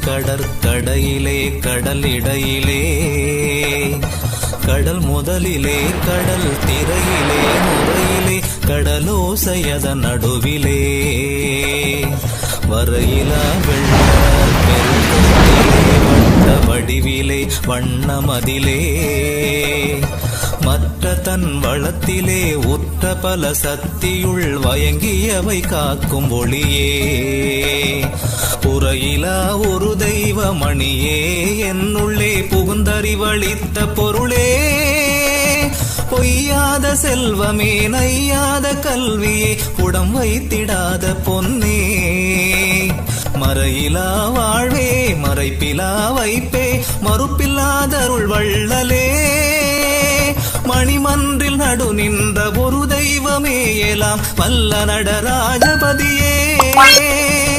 கடற்கடையிலே கடல் இடையிலே கடல் முதலிலே கடல் திரையிலே முறையிலே கடலோசையதன் நடுவிலே. வரையிலா வெள்ள வட்ட வடிவிலே வண்ணமதிலே. மற்ற தன் வளத்திலே உற்ற பல சக்தியுள் வயங்கியவை காக்கும் ஒளியே. புறையிலா ஒரு தெய்வ மணியே என்னுள்ளே புகுந்தறிவளித்த பொருளே. பொய்யாத செல்வமே நையாத கல்வியே உடம் வைத்திடாத பொன்னே. மறையிலா வாழ்வே மறைப்பிலா வைப்பே மறுப்பில்லாதருள் வள்ளலே. மணிமன்றில் நடு நின்ற ஒரு தெய்வமே எல்லாம் வல்ல நடராஜபதியே.